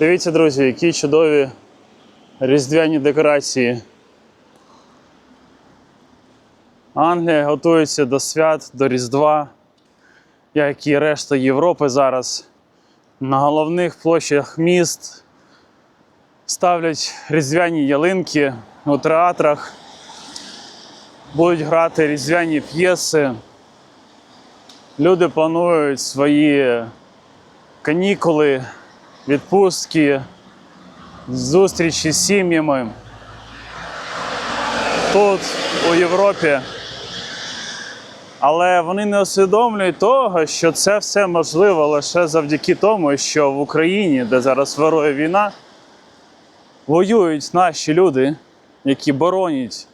Дивіться, друзі, які чудові різдвяні декорації. Англія готується до свят, до Різдва, як і решта Європи зараз. На головних площах міст ставлять різдвяні ялинки у театрах, будуть грати різдвяні п'єси. Люди планують свої канікули, відпустки, зустрічі з сім'ями. Тут, у Європі. Але вони не усвідомлюють того, що це все можливо лише завдяки тому, що в Україні, де зараз вирує війна, воюють наші люди, які боронять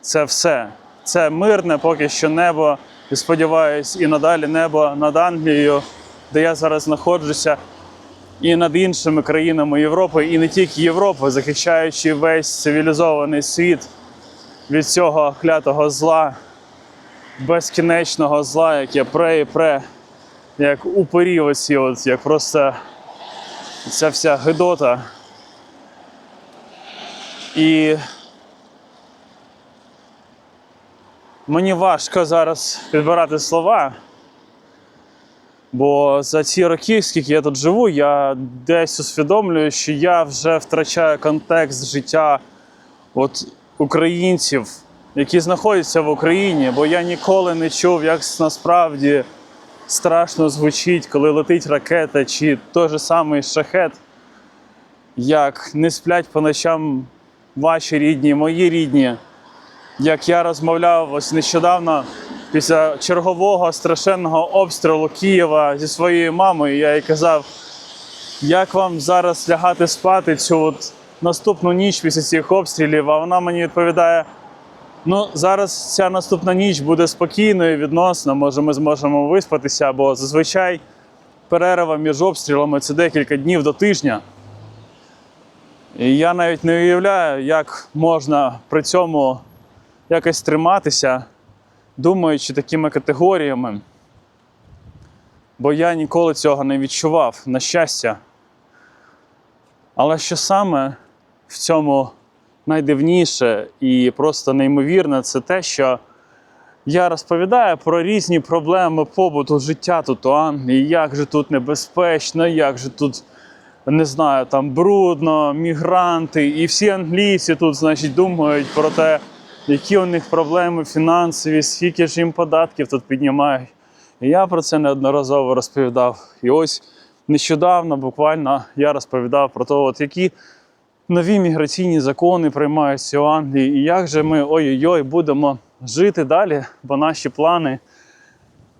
це все. Це мирне поки що небо, і сподіваюсь, і надалі небо над Англією, де я зараз знаходжуся, і над іншими країнами Європи, і не тільки Європи, захищаючи весь цивілізований світ від цього клятого зла, безкінечного зла, яке пре і пре, як упорі оці, от, як просто ця вся гидота. І мені важко зараз підбирати слова. Бо за ці роки, скільки я тут живу, я десь усвідомлюю, що я вже втрачаю контекст життя от українців, які знаходяться в Україні, бо я ніколи не чув, як насправді страшно звучить, коли летить ракета чи той же самий шахет, як не сплять по ночам ваші рідні, мої рідні. Як я розмовляв ось нещодавно після чергового страшенного обстрілу Києва зі своєю мамою, я їй казав, як вам зараз лягати спати цю от наступну ніч після цих обстрілів, а вона мені відповідає: ну, зараз ця наступна ніч буде спокійною, відносно, може, ми зможемо виспатися, бо зазвичай перерва між обстрілами це декілька днів до тижня. І я навіть не уявляю, як можна при цьому якось триматися, думаючи такими категоріями. Бо я ніколи цього не відчував, на щастя. Але що саме в цьому найдивніше і просто неймовірне, це те, що я розповідаю про різні проблеми побуту життя тут у Англії, як же тут небезпечно, як же тут, не знаю, там брудно, мігранти, і всі англійці тут, значить, думають про те, які у них проблеми фінансові, скільки ж їм податків тут піднімають. І я про це неодноразово розповідав. І ось нещодавно, буквально, я розповідав про те, які нові міграційні закони приймаються у Англії, і як же ми ой-ой-ой будемо жити далі, бо наші плани,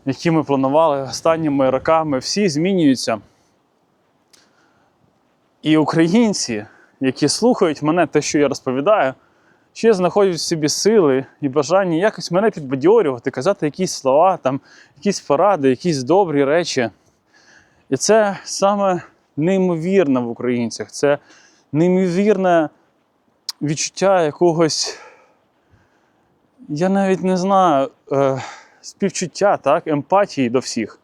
які ми планували останніми роками, всі змінюються. І українці, які слухають мене, те, що я розповідаю, ще знаходять в собі сили і бажання якось мене підбадьорювати, казати якісь слова, там, якісь поради, якісь добрі речі. І це саме неймовірне в українцях. Це неймовірне відчуття якогось, я навіть не знаю, е, співчуття, так, емпатії до всіх.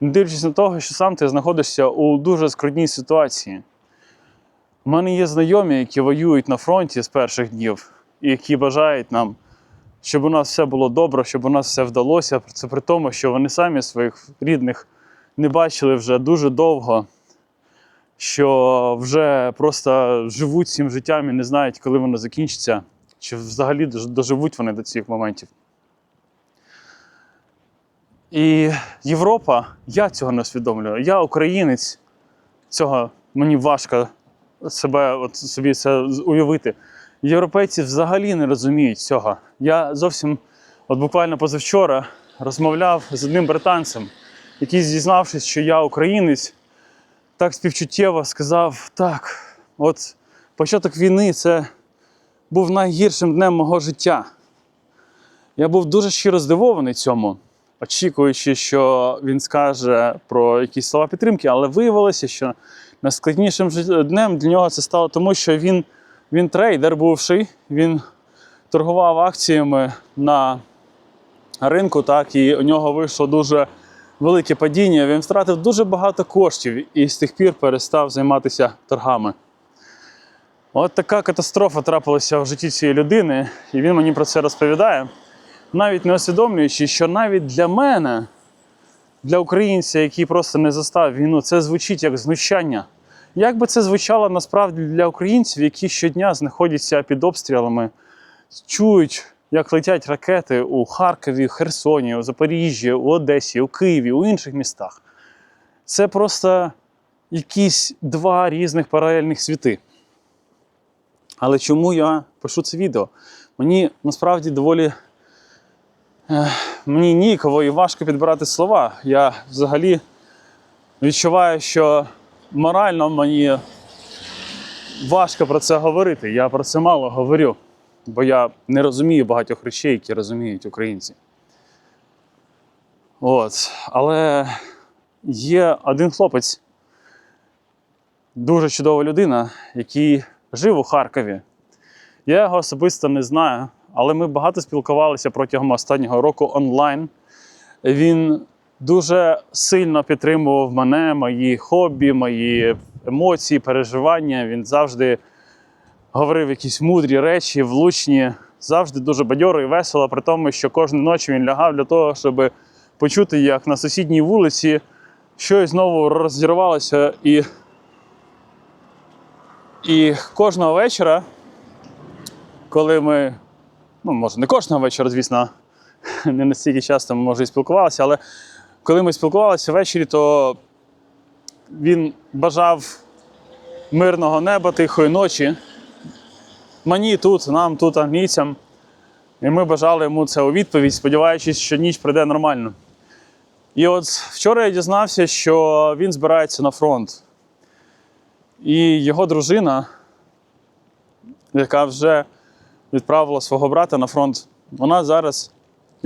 Не дивлячись на того, що сам ти знаходишся у дуже скрутній ситуації. У мене є знайомі, які воюють на фронті з перших днів, які бажають нам, щоб у нас все було добре, щоб у нас все вдалося. Це при тому, що вони самі своїх рідних не бачили вже дуже довго, що вже просто живуть цим життям і не знають, коли воно закінчиться, чи взагалі доживуть вони до цих моментів. І Європа, я цього не усвідомлюю. Я українець, цього мені важко себе от собі це уявити. Європейці взагалі не розуміють цього. Я зовсім, от буквально позавчора, розмовляв з одним британцем, який, зізнавшись, що я українець, так співчуттєво сказав: так, от початок війни це був найгіршим днем мого життя. Я був дуже щиро здивований цьому, очікуючи, що він скаже про якісь слова підтримки, але виявилося, що найскладнішим днем для нього це стало тому, що він, він трейдер бувший, він торгував акціями на ринку, так, і у нього вийшло дуже велике падіння, він втратив дуже багато коштів і з тих пір перестав займатися торгами. От така катастрофа трапилася в житті цієї людини, і він мені про це розповідає, навіть не усвідомлюючи, що навіть для мене, для українця, який просто не застав війну, це звучить як знущання. Як би це звучало насправді для українців, які щодня знаходяться під обстрілами, чують, як летять ракети у Харкові, Херсоні, у Запоріжжі, у Одесі, у Києві, у інших містах. Це просто якісь два різних паралельних світи. Але чому я пишу це відео? Мені насправді доволі е, мені ніяково і важко підбирати слова. Я взагалі відчуваю, що морально мені важко про це говорити. Я про це мало говорю, бо я не розумію багатьох речей, які розуміють українці. От. Але є один хлопець, дуже чудова людина, який жив у Харкові. Я його особисто не знаю, але ми багато спілкувалися протягом останнього року онлайн. Він дуже сильно підтримував мене, мої хобі, мої емоції, переживання. Він завжди говорив якісь мудрі речі, влучні, завжди дуже бадьоро і весело, при тому, що кожну ночі він лягав для того, щоб почути, як на сусідній вулиці щось знову розірвалося. І, і кожного вечора, коли ми, ну, може, не кожного вечора, звісно, не настільки часто ми може і спілкувалися, але коли ми спілкувалися ввечері, то він бажав мирного неба, тихої ночі. Мені тут, нам тут, англійцям. І ми бажали йому це у відповідь, сподіваючись, що ніч прийде нормально. І от вчора я дізнався, що він збирається на фронт. І його дружина, яка вже відправила свого брата на фронт, вона зараз,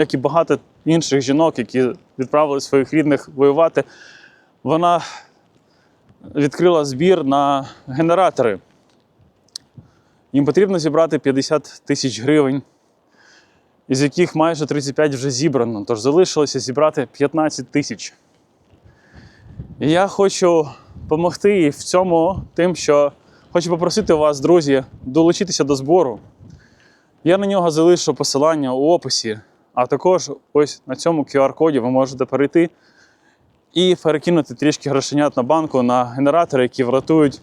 як і багато інших жінок, які відправили своїх рідних воювати, вона відкрила збір на генератори. Їм потрібно зібрати 50 тисяч гривень, із яких майже 35 вже зібрано, тож залишилося зібрати 15 тисяч. І я хочу допомогти в цьому тим, що хочу попросити вас, друзі, долучитися до збору. Я на нього залишу посилання у описі, а також ось на цьому QR-коді ви можете перейти і перекинути трішки грошенят на банку на генератори, які врятують,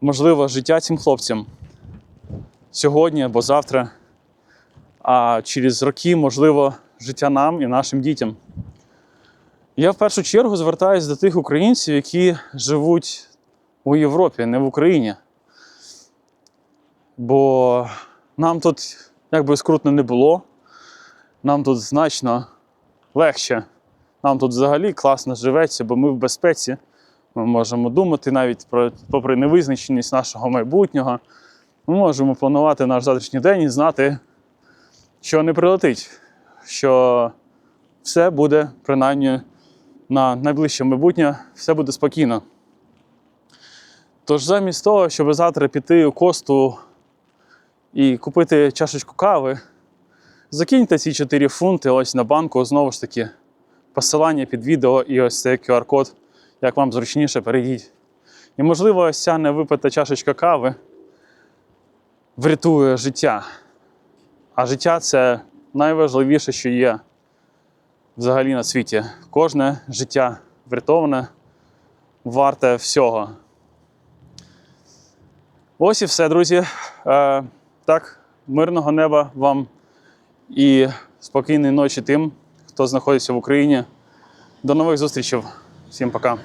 можливо, життя цим хлопцям сьогодні або завтра, а через роки, можливо, життя нам і нашим дітям. Я в першу чергу звертаюся до тих українців, які живуть у Європі, не в Україні. Бо нам тут, як би скрутно не було, нам тут значно легше. Нам тут взагалі класно живеться, бо ми в безпеці. Ми можемо думати навіть про, попри невизначеність нашого майбутнього. Ми можемо планувати наш завтрашній день і знати, що не прилетить, що все буде принаймні на найближче майбутнє, все буде спокійно. Тож замість того, щоб завтра піти у косту і купити чашечку кави, закиньте ці 4 фунти ось на банку, знову ж таки, посилання під відео і ось цей QR-код, як вам зручніше, перейдіть. І, можливо, ось ця невипита чашечка кави врятує життя. А життя це найважливіше, що є взагалі на світі. Кожне життя врятоване, варте всього. Ось і все, друзі. Е, так, мирного неба вам і спокійної ночі тим, хто знаходиться в Україні. До нових зустрічей. Всім пока.